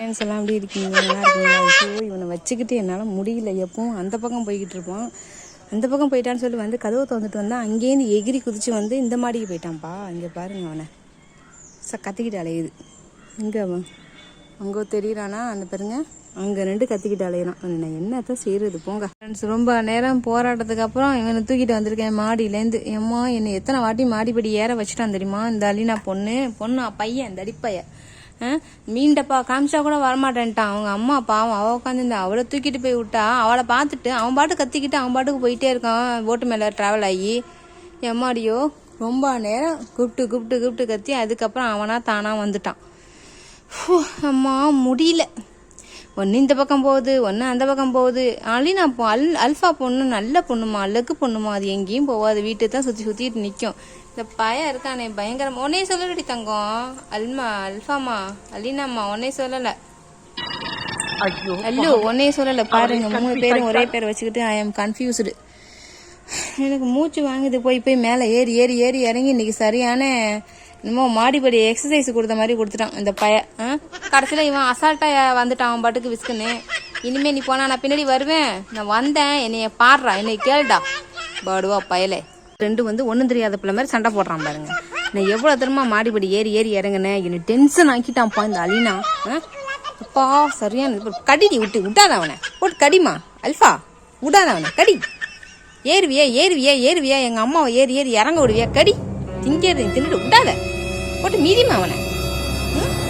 Friends எல்லாம் எப்படி இருக்கீங்க? நல்லா இருக்கீங்களா? ஐயோ இவனை வச்சுக்கிட்டு என்னால் முடியல. எப்பவும் அந்த பக்கம் போய்கிட்டு இருப்பான் அந்த பக்கம் போயிட்டான்னு சொல்லி வந்து கதவை திறந்துட்டு வந்தால் அங்கேருந்து எகிரி குதிச்சு வந்து இந்த மாடிக்கு போயிட்டான்ப்பா. இங்கே பாருங்க அவனை. ச கத்திக்கிட்டு அலையுது. இங்கே அவன். அங்கே தெரியிறானா? அந்த பாருங்க. அங்கே ரெண்டு கத்திக்கிட்டு அலையிறான். நான் என்னத்தான் செய்கிறது போங்க. ஃப்ரெண்ட்ஸ் ரொம்ப நேரம் போராட்டத்துக்கு அப்புறம் இவனை தூக்கிட்டு வந்திருக்கேன் மாடியிலேருந்து ஏம்மா என்னை எத்தனை வாட்டி மாடிப்படி ஏற வச்சுட்டான் தெரியுமா? இந்த அலினா பொண்ணு. பொண்ணு பையன் இந்த அடிப்பையன் மீன்டப்பா காமிச்சா கூட வரமாட்டேன்ட்டான் அவங்க அம்மா பாவம். அவள் உட்காந்துருந்தா அவளை தூக்கிட்டு போய் விட்டா அவளை பார்த்துட்டு அவன் பாட்டு கத்திக்கிட்டு அவன் பாட்டுக்கு போயிட்டே இருக்கான் போட்டு மேலே ட்ராவல் ஆகி. எம்மாடியோ ரொம்ப நேரம் கூப்பிட்டு கூப்பிட்டு கூப்பிட்டு கத்தி அதுக்கப்புறம் அவனா தானா வந்துட்டான். அம்மா முடியல. ஒன்று இந்த பக்கம் போகுது ஒன்று அந்த பக்கம் போகுது. அலினா பொ அல் அல்ஃபா பொண்ணு நல்ல பொண்ணுமா அழகு பொண்ணுமா அது எங்கேயும் போகாது. வீட்டுக்கு தான் சுற்றி சுற்றிட்டு நிற்கும் இந்த பையன் இருக்கானே பயங்கரமா. உன்னே சொல்லலடி தங்கம். அல்மா அல்ஃபாமா அலினாம்மா உன்னே சொல்லலை. அல்லு ஒன்னே சொல்லல. பாருங்க மூணு பேரும் ஒரே பேர் வச்சுக்கிட்டு ஐ எம் கன்ஃபியூஸ்டு எனக்கு மூச்சு வாங்குது. போய் போய் மேலே ஏறி ஏறி ஏறி இறங்கி இன்னைக்கு சரியான என்னமோ மாடிப்படி எக்ஸசைஸ் கொடுத்த மாதிரி கொடுத்துட்டான். இந்த பய கடைசியில் இவன் அசால்ட்டாக வந்துட்டான் அவன் பாட்டுக்கு விஸ்குன்னு இனிமே நீ போனா நான் பின்னாடி வருவேன். நான் வந்தேன். என்னைய பாடுறா. என்னை கேளுடா. பாடுவா பயலே. ரெண்டு வந்து ஒன்றும் தெரியாத பிள்ளை மாதிரி சண்டை போடுறான் பாருங்க. நான் எவ்வளோ தரமா மாடிப்படி ஏறி ஏறி இறங்கினேன். என்னை டென்ஷன் ஆக்கிட்டான்ப்பா இந்த அலினா. ஆ? அப்பா சரியான கடிடி விட்டு விட்டாத அவனை. போட்டு கடிமா அல்ஃபா விடாத அவனை. கடி. ஏறுவியா ஏறுவியா ஏறுவியா. எங்கள் அம்மாவை ஏறி ஏறி இறங்க விடுவியா. கடி. திங்கிறது தின்னுட்டு விடாத. போட்டு மீதிமா அவனை?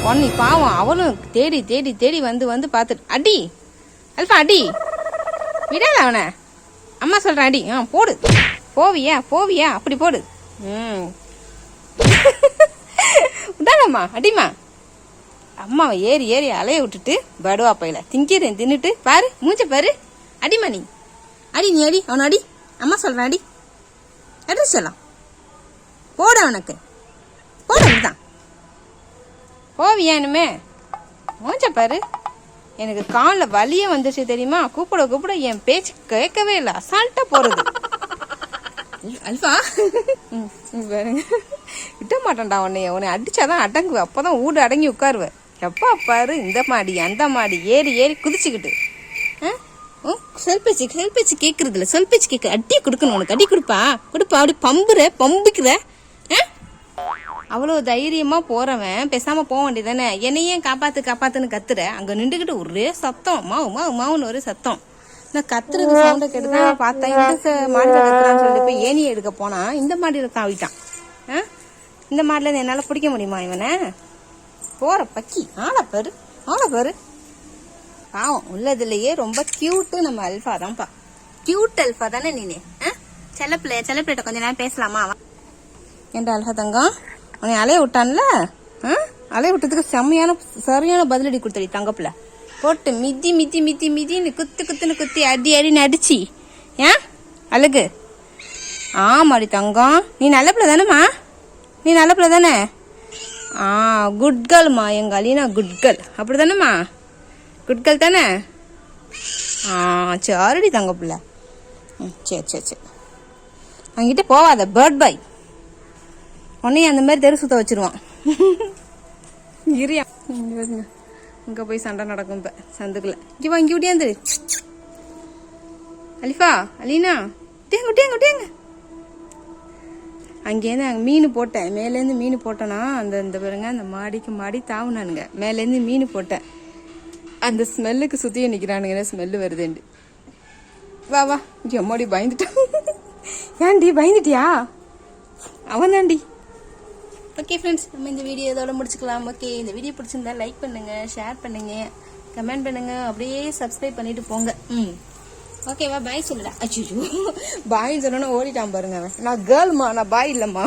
உன்னை பாவம் அவனும் தேடி தேடி தேடி வந்து வந்து பார்த்துட்டு அடி! அல்பா அடி! விடாத அவனை. அம்மா சொல்கிறேன் அடி. ஆ போடு. போவியா போவியா? அப்படி போடு. ம். விடாதம்மா அடிமா அம்மாவை ஏறி ஏறி அலைய விட்டுட்டு படுவா பையில. திங்கிறேன் தின்னுட்டு பாரு மூஞ்ச பாரு. அடிமா நீ. அடி நீ அடி. அவனை அடி. அம்மா சொல்கிறேன் அடி. அடி சொல்லலாம் போட அவனுக்கு. போவியா இனிமே மூஞ்ச பாரு. எனக்கு காலில் வலியே வந்துச்சு தெரியுமா? கூப்பிட கூப்பிட. என் பேச்சு கேட்கவே இல்லை. அசால்ட்டா போறது. அல்ஃபா? ம், பாருங்க. விட்ட மாட்டேன்டா உன்னைய. உன்னை அடிச்சாதான் அடங்குவ அப்பதான் ஊடு அடங்கி உட்காருவ எப்பா பாரு இந்த மாடி அந்த மாடி ஏறி ஏறி குதிச்சுக்கிட்டு. ஆ? ஓ, சொல் பேச்சு சொல் பேச்சு கேட்கறது இல்ல சொல் பேச்சு கேட்க அடி கொடுக்கணும் உனக்கு. அடி கொடுப்பா. கொடுப்பா. அப்படி பம்புற பம்பிக்கிற. ஆ? அவ்வளவு தைரியமா போறவன் பேசாம போக வேண்டியதானே என்னையே காப்பாத்து காப்பாத்துன்னு கத்துற அங்க நின்றுகிட்டு ஒரே சத்தம் மாவு மாவு மாவுன்னு ஒரே சத்தம். நான் கத்துறது சவுண்ட கேட்டுதான் பார்த்தேன் இந்த மாடியில கத்துறான்னு சொல்லிட்டு போய் ஏணி எடுக்க போனா இந்த மாடியில தாவிட்டான் ஆ? இந்த இருந்து என்னால பிடிக்க முடியுமா இவனை? போற பக்கி ஆளை பாரு ஆளை பாரு. பாவம் உள்ளதுலயே ரொம்ப கியூட்டு நம்ம அல்ஃபா தான்ப்பா. கியூட் அல்ஃபா தானே நீனு செல்லப்பிள்ளை செல்லப்பிள்ளைகிட்ட கொஞ்ச நேரம் பேசலாமா? ஏன்டா அல்ஃபா தங்கம்? உன்னை அலைய விட்டான்ல? ஆ? அலைய விட்டதுக்கு செம்மையான சரியான பதிலடி கொடுத்தடி தங்கப்பிள்ள போட்டு மிதி மிதி மிதி மிதின்னு குத்து குத்துன்னு குத்தி அடி அடின்னு அடிச்சு. ஏன் அழகு. ஆமாடி தங்கம். நீ நல்ல பிள்ளை தானேம்மா? நீ நல்ல பிள்ளை தானே? ஆ குட் கேர்ள்மா எங்கள் அலினா குட் கேர்ள் அப்படி தானேம்மா குட் கேர்ள் தானே? ஆ சரிடி தங்க பிள்ளை ம் சரி சரி சரி. அங்கிட்ட போவாத பேர்ட் பாய் உடனே அந்த மாதிரி தெரு சுத்த வச்சிருவான். இரியா. இங்க போய் சண்டை நடக்கும் இப்ப. சந்துக்குள்ள. இங்க வா இங்க விட்டியாந்து அலிஃபா அலீனா. விட்டியாங்க விட்டியாங்க விட்டியாங்க அங்கேருந்து அங்கே மீன் போட்டேன். மேலேருந்து மீன் போட்டேன்னா அந்த இந்த பாருங்க அந்த மாடிக்கு மாடி தாவுனானுங்க. மேலேருந்து மீன் போட்டேன். அந்த ஸ்மெல்லுக்கு சுற்றி நிற்கிறானுங்க என்ன ஸ்மெல்லு வருதுண்டு வா வா. இங்கே அம்மாடி பயந்துட்டான். ஏன்டி பயந்துட்டியா? அவன் தாண்டி ஓகே ஃப்ரெண்ட்ஸ் நம்ம இந்த வீடியோ இதோட முடிச்சுக்கலாம். ஓகே இந்த வீடியோ பிடிச்சிருந்தா லைக் பண்ணுங்க ஷேர் பண்ணுங்க கமெண்ட் பண்ணுங்க அப்படியே சப்ஸ்கிரைப் பண்ணிட்டு போங்க. ம். ஓகேவா பாய் சொல்லுடா அச்சோ பாய் சொல்லணும் ஓடிட்டான் பாருங்க. நான் கேர்ள்மா நான் பாய் இல்லைம்மா.